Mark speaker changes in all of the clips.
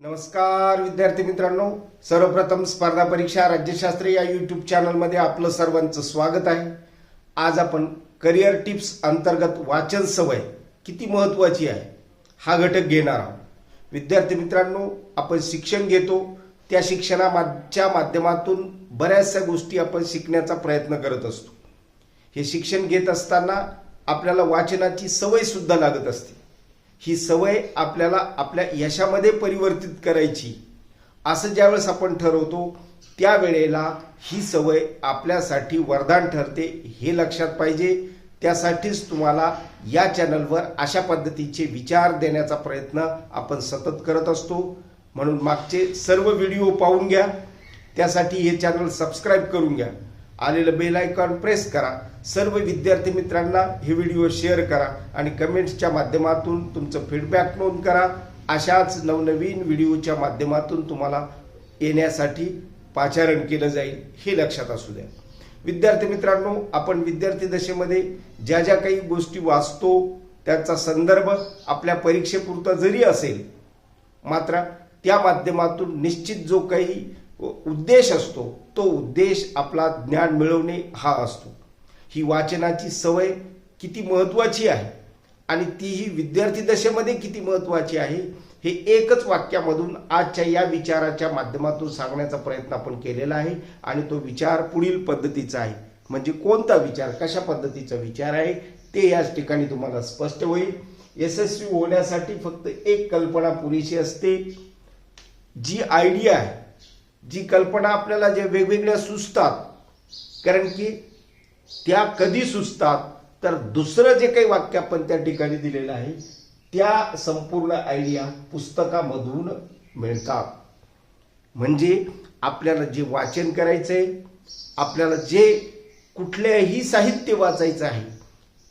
Speaker 1: नमस्कार विद्यार्थी मित्रांनो. सर्वप्रथम स्पर्धा परीक्षा राज्यशास्त्र या यूट्यूब चॅनलमध्ये आपलं सर्वांचं स्वागत आहे. आज आपण करिअर टिप्स अंतर्गत वाचन सवय किती महत्वाची आहे हा घटक घेणार आहोत. विद्यार्थी मित्रांनो आपण शिक्षण घेतो. त्या शिक्षणाच्या माध्यमातून बऱ्याचशा गोष्टी आपण शिकण्याचा प्रयत्न करत असतो. हे शिक्षण घेत असताना आपल्याला वाचनाची सवय सुद्धा लागत असते. ही सवय आपल्याला आपल्या यशामध्ये परिवर्तित करायची. असं ज्यावेळेस आपण ठरवतो त्यावेळेला ही सवय आपल्यासाठी वरदान ठरते हे लक्षात पाहिजे. त्यासाठीच तुम्हाला या चॅनलवर अशा पद्धतीचे विचार देण्याचा प्रयत्न आपण सतत करत असतो. म्हणून मागचे सर्व व्हिडिओ पाहून घ्या. त्यासाठी हे चॅनल सबस्क्राईब करून घ्या. आलेलं बेल आयकॉन प्रेस करा. सर्व विद्यार्थी मित्रांना हे व्हिडिओ शेअर करा आणि कमेंट्सच्या माध्यमातून तुमचं फीडबॅक नोंद करा. अशाच नवनवीन व्हिडिओच्या माध्यमातून तुम्हाला येण्यासाठी पाचारण केलं जाईल हे लक्षात असू द्या. विद्यार्थी मित्रांनो आपण विद्यार्थी दशेमध्ये ज्या ज्या काही गोष्टी वाचतो त्याचा संदर्भ आपल्या परीक्षेपुरता जरी असेल मात्र त्या माध्यमातून निश्चित जो काही उद्देश असतो तो उद्देश आपला ज्ञान मिळवणे हा असतो. ही वाचनाची सवय किती महत्वाची आहे? आणि तीही विद्यार्थी दशेमध्ये किती महत्वाची आहे? हे एकच वाक्यामधून आजच्या या विचाराच्या माध्यमातून सांगण्याचा प्रयत्न आपण केलेला आहे आणि तो विचार पुढील पद्धतीचा आहे. म्हणजे कोणता विचार? कशा पद्धतीचा विचार आहे? ते याच ठिकाणी तुम्हाला स्पष्ट होईल. यशस्वी होण्यासाठी फक्त एक कल्पना पुरेशी असते. जी आयडिया आहे जी कल्पना आपल्याला जे वेगवेगळ्या सुचतात कारण की त्या कधी सुचतात? तर दुसरं जे काही वाक्य आपण त्या ठिकाणी दिलेलं आहे त्या संपूर्ण आयडिया पुस्तकामधून मिळतात. म्हणजे आपल्याला जे वाचन करायचं आहे आपल्याला जे कुठल्याही साहित्य वाचायचं आहे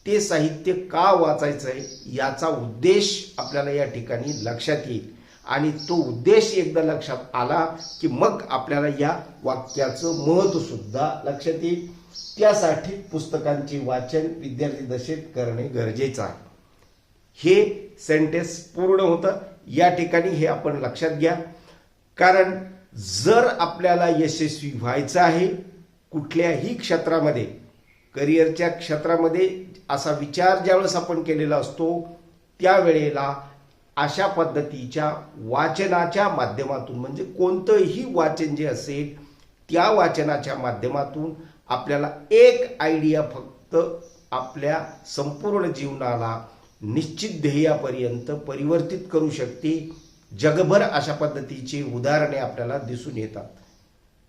Speaker 1: ते साहित्य का वाचायचं आहे याचा उद्देश आपल्याला या ठिकाणी लक्षात येईल. आणि तो उद्देश एकदा लक्षात आला की मग आपल्याला या वाक्याचं महत्त्व सुद्धा लक्षात येईल. त्यासाठी पुस्तकांचे वाचन विद्यार्थी दशेत करणे गरजेचं आहे. हे सेंटेन्स पूर्ण होतं. या ठिकाणी हे आपण लक्षात घ्या. कारण जर आपल्याला यशस्वी व्हायचं आहे कुठल्याही क्षेत्रामध्ये करिअरच्या क्षेत्रामध्ये असा विचार ज्यावेळेस आपण केलेला असतो त्यावेळेला अशा पद्धतीच्या वाचनाच्या माध्यमातून म्हणजे कोणतंही वाचन जे असेल त्या वाचनाच्या माध्यमातून आपल्याला एक आयडिया फक्त आपल्या संपूर्ण जीवनाला निश्चित ध्येयापर्यंत परिवर्तित करू शकते. जगभर अशा पद्धतीची उदाहरणे आपल्याला दिसून येतात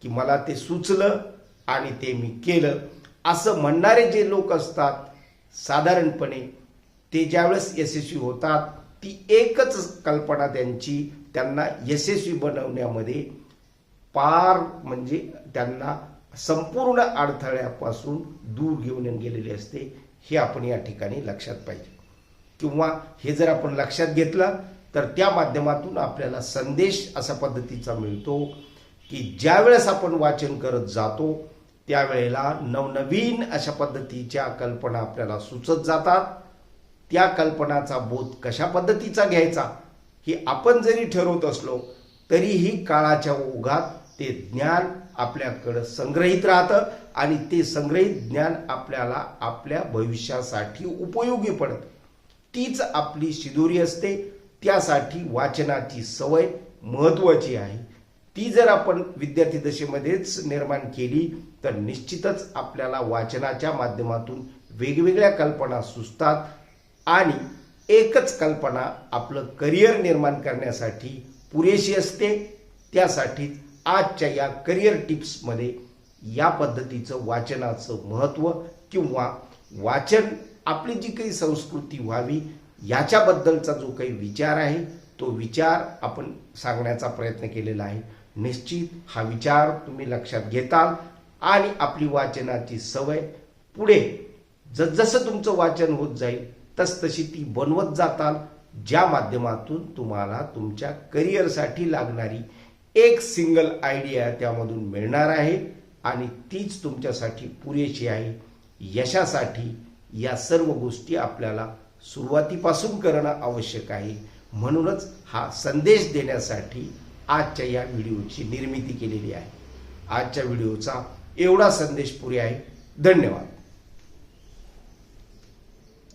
Speaker 1: की मला ते सुचलं आणि ते मी केलं. असं म्हणणारे जे लोक असतात साधारणपणे ते ज्यावेळेस यशस्वी होतात ती एकच कल्पना त्यांची त्यांना यशस्वी बनवण्यामध्ये पार म्हणजे त्यांना संपूर्ण अडथळ्यापासून दूर घेऊन गेलेली असते हे आपण या ठिकाणी लक्षात पाहिजे. किंवा हे जर आपण लक्षात घेतलं तर त्या माध्यमातून आपल्याला संदेश अशा पद्धतीचा मिळतो की ज्यावेळेस आपण वाचन करत जातो त्यावेळेला नवनवीन अशा पद्धतीच्या कल्पना आपल्याला सुचत जातात. त्या कल्पनाचा बोध कशा पद्धतीचा घ्यायचा? हे आपण जरी ठरवत असलो तरीही काळाच्या ओघात ते ज्ञान आपल्याकडं संग्रहित राहतं आणि ते संग्रहित ज्ञान आपल्याला आपल्या भविष्यासाठी उपयोगी पडतं. तीच आपली शिदोरी असते. त्यासाठी वाचनाची सवय महत्वाची आहे. ती जर आपण विद्यार्थी दशेमध्येच निर्माण केली तर निश्चितच आपल्याला वाचनाच्या माध्यमातून वेगवेगळ्या कल्पना सुचतात. आणि एकच कल्पना आपलं करिअर निर्माण करण्यासाठी पुरेशी असते. त्यासाठीच आजच्या या करिअर टिप्समध्ये या पद्धतीचं वाचनाचं महत्त्व किंवा वाचन आपली जी काही संस्कृती व्हावी याच्याबद्दलचा जो काही विचार आहे तो विचार आपण सांगण्याचा प्रयत्न केलेला आहे. निश्चित हा विचार तुम्ही लक्षात घेताल आणि आपली वाचनाची सवय पुढे जसजसं तुमचं वाचन होत जाईल तसतशी ती बनवत जाताल ज्या माध्यमातून तुम्हाला तुमच्या करिअरसाठी लागणारी एक सिंगल आयडिया त्यामधून मिळणार आहे आणि तीच तुमच्यासाठी पुरेशी आहे. यशासाठी या सर्व गोष्टी आपल्याला सुरुवातीपासून करणं आवश्यक आहे. म्हणूनच हा संदेश देण्यासाठी आजच्या या व्हिडिओची निर्मिती केलेली आहे. आजच्या व्हिडिओचा एवढा संदेश पुरे आहे. धन्यवाद.